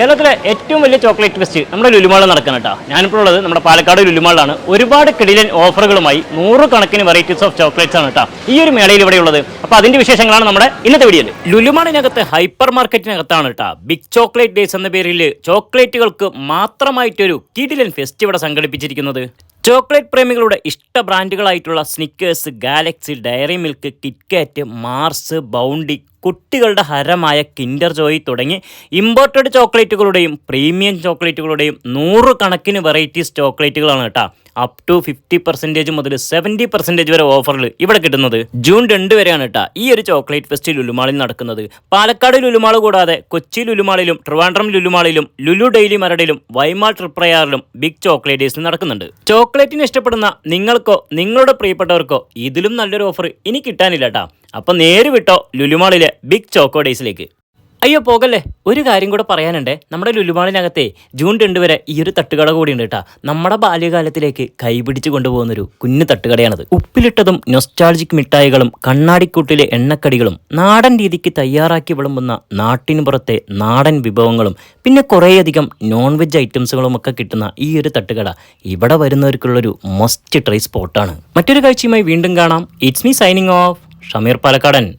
കേരളത്തിലെ ഏറ്റവും വലിയ ചോക്ലേറ്റ് ഫെസ്റ്റ് നമ്മുടെ ലുലുമാളിൽ നടക്കണം കേട്ടോ. ഞാനിപ്പോൾ ഉള്ളത് നമ്മുടെ പാലക്കാട് ലുലുമാളിലാണ്. ഒരുപാട് കിടിലൻ ഓഫറുകളുമായി നൂറുകണക്കിന് വെറൈറ്റീസ് ഓഫ് ചോക്ലേറ്റ്സ് ആണ് കേട്ടോ ഈ ഒരു മേളയിൽ ഇവിടെ ഉള്ളത്. അപ്പോൾ അതിന്റെ വിശേഷങ്ങളാണ് നമ്മുടെ ഇന്നത്തെ വീഡിയോയിൽ ലുലുമാളിനകത്ത് ഹൈപ്പർ മാർക്കറ്റിനകത്താണ് കേട്ടോ. ബിഗ് ചോക്ലേറ്റ് ഡേയ്സ് എന്ന പേരിൽ ചോക്ലേറ്റുകൾക്ക് മാത്രമായിട്ടൊരു കിടിലൻ ഫെസ്റ്റ് ഇവിടെ സംഘടിപ്പിച്ചിരിക്കുന്നത്. ചോക്ലേറ്റ് പ്രേമികളുടെ ഇഷ്ട ബ്രാൻഡുകളായിട്ടുള്ള Snickers Galaxy Dairy Milk KitKat Mars Bounty കുട്ടികളുടെ ഹരമായ കിൻഡർ ജോയ് തുടങ്ങി ഇമ്പോർട്ടഡ് ചോക്ലേറ്റുകളുടെയും പ്രീമിയം ചോക്ലേറ്റുകളുടെയും നൂറുകണക്കിന് വെറൈറ്റീസ് ചോക്ലേറ്റുകളാണ് കേട്ടോ. അപ് ടു ഫിഫ്റ്റി പെർസെന്റേജ് മുതൽ സെവന്റി പെർസെന്റേജ് വരെ ഓഫറിൽ ഇവിടെ കിട്ടുന്നത്. ജൂൺ രണ്ട് വരെയാണ് കേട്ടോ ഈ ഒരു ചോക്ലേറ്റ് ഫെസ്റ്റ് ലുലുമാളിൽ നടക്കുന്നത്. പാലക്കാട് ലുലുമാൾ കൂടാതെ കൊച്ചി ലുലുമാളിലും ട്രിവാൻഡ്രം ലുലുമാളിലും ലുലു ഡെയിലി മരടിലും വൈമാൾ ട്രിപ്രയാറിലും ബിഗ് ചോക്ലേറ്റ് നടക്കുന്നുണ്ട്. ചോക്ലേറ്റിന് ഇഷ്ടപ്പെടുന്ന നിങ്ങൾക്കോ നിങ്ങളുടെ പ്രിയപ്പെട്ടവർക്കോ ഇതിലും നല്ലൊരു ഓഫർ ഇനി കിട്ടാനില്ല കേട്ടോ അപ്പം നേരിട്ടോ ലുലുമാളിലെ ബിഗ് ചോക്കോ ഡേയ്സിലേക്ക് അയ്യോ പോകല്ലേ. ഒരു കാര്യം കൂടെ പറയാനുണ്ട്. നമ്മുടെ ലുലുമാളിനകത്തെ ജൂൺ രണ്ട് വരെ ഈ ഒരു തട്ടുകട കൂടി ഉണ്ട് കേട്ടോ. നമ്മുടെ ബാല്യകാലത്തിലേക്ക് കൈപിടിച്ച് കൊണ്ടുപോകുന്നൊരു കുഞ്ഞു തട്ടുകടയാണത്. ഉപ്പിലിട്ടതും നൊസ്റ്റാൾജിക് മിഠായികളും കണ്ണാടിക്കൂട്ടിലെ എണ്ണക്കടികളും നാടൻ രീതിക്ക് തയ്യാറാക്കി വിളമ്പുന്ന നാട്ടിന് പുറത്തെ നാടൻ വിഭവങ്ങളും പിന്നെ കുറേയധികം നോൺ വെജ് ഐറ്റംസുകളും ഒക്കെ കിട്ടുന്ന ഈ ഒരു തട്ടുകട ഇവിടെ വരുന്നവർക്കുള്ളൊരു മസ്റ്റ് ട്രൈ സ്പോട്ടാണ് മറ്റൊരു കാഴ്ചയുമായി വീണ്ടും കാണാം. It's me signing off Shameer Palakkadan.